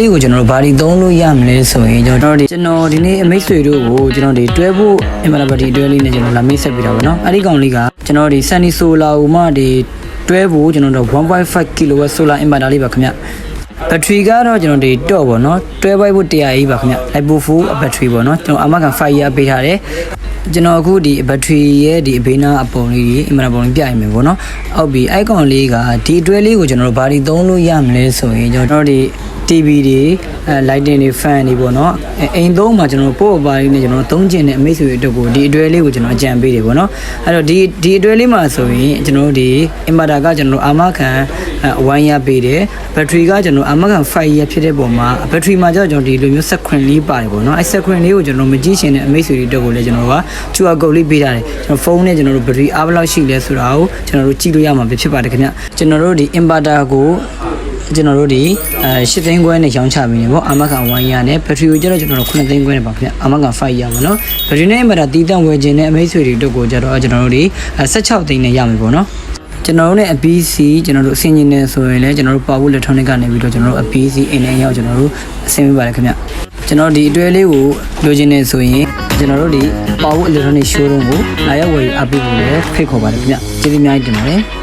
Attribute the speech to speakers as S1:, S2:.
S1: ဒီကိုကျွန်တော်တို့ဘာဒီသုံးလို့ရမလဲဆိုရင်ကျွန်တော်တို့ကျွန်တော်ဒီနေ့အမိတ်ဆွေတို့ကိုကျွန်တော်ဒီတွဲဖို့အင်မတဘတီတွဲလေးနဲ့ကျွန်တော်လာမိတ်ဆက်ပြီးတော့ဗောနော်အဲ့ဒီကောင်လေးကကျွန်တော်ဒီဆန်နီဆိုလာကိုမှဒီတွဲဖို့ကျွန်တော်တို့1.5 kW solar inverter လေးပါခင်ဗျဘက်ထရီကတော့ကျွန်တော်ဒီတော့ဗောနော်တွဲပိုက်ဖို့100ကြီးပါခင်ဗျ Lipo 4ဘက်ထရီဗောနော်ကျွန်တော်အမကန်5 year ပေးထားတယ်ကျွန်တော်အခုဒီဘက်ထရီရဲ့ဒီအဘေးနာအပုံလေးကြီးအင်မတပုံလေးပြရင်မယ်ဗောနော်အောက်ပြီးအိုက်ကောင်လေးကဒီအတွဲလေးကိုကျွန်တော်တို့ဘာဒီသုံးလို့ရမလဲဆိုရင်ကျွန်တော်တို့ဒီ TV တွေအဲ lighting တွေ fan တွေပေါ့နော်အဲအိမ်သုံးမှာကျွန်တော်ပို့ပါလေးနဲ့ကျွန်တော်သုံးကျင်တဲ့အမိတ်ဆွေအတွက်ကိုဒီအတွဲလေးကိုကျွန်တော်အကြံပေးတယ်ပေါ့နော်အဲ့တော့ဒီဒီအတွဲလေးမှာဆိုရင်ကျွန်တော်တို့ဒီ inverter ကကျွန်တော်တို့အာမခံအဝိုင်းရပေးတယ်ဘက်ထရီကကျွန်တော်အာမခံ5ရဖြစ်တဲ့ပုံမှာဘက်ထရီမှာကျတော့ကျွန်တော်ဒီလိုမျိုး screen လေးပါတယ်ပေါ့နော်အဲ screen လေးကိုကျွန်တော်မကြည့်ချင်တဲ့အမိတ်ဆွေတွေအတွက်ကိုလည်းကျွန်တော်က QR code လေးပေးထားတယ်ကျွန်တော်ဖုန်းနဲ့ကျွန်တော်တို့ဘက်ထရီအားဘယ်လောက်ရှိလဲဆိုတာကိုကျွန်တော်တို့ကြည့်လို့ရမှာဖြစ်ပါတယ်ခင်ဗျကျွန်တော်တို့ဒီ inverter ကို ကျွန်တော်တို့ဒီအဲ8သိန်းခွဲနဲ့ရောင်းချပြီးနေပေါ့အာမခံ1ရနဲ့ဘက်ထရီကိုကျတော့ကျွန်တော်တို့9သိန်းခွဲနဲ့ပါခင်ဗျအာမခံ5ရပါနော်ဘက်ထရီနဲ့မှတာတီးတန့်ဝယ်ခြင်းနဲ့အမိတ်ဆွေတွေတို့ကိုကျတော့ကျွန်တော်တို့ဒီ16သိန်းနဲ့ရမယ်ပေါ့နော်ကျွန်တော်တို့နဲ့အ BC ကျွန်တော်တို့အဆင်ကြီးနေဆိုရင်လည်းကျွန်တော်တို့ပါဝု electronic ကနေပြီးတော့ကျွန်တော်တို့အ BC အိမ်ထဲရောက်ကျွန်တော်တို့အဆင်ပြေပါတယ်ခင်ဗျကျွန်တော်ဒီအတွဲလေးကိုလိုချင်နေဆိုရင်ကျွန်တော်တို့ဒီပါဝု electronic showroom ကိုလာရောက်ဝယ်ယူအပ်ပြီးဖို့လည်းဖိတ်ခေါ်ပါတယ်ခင်ဗျကျေးဇူးအများကြီးတင်ပါတယ်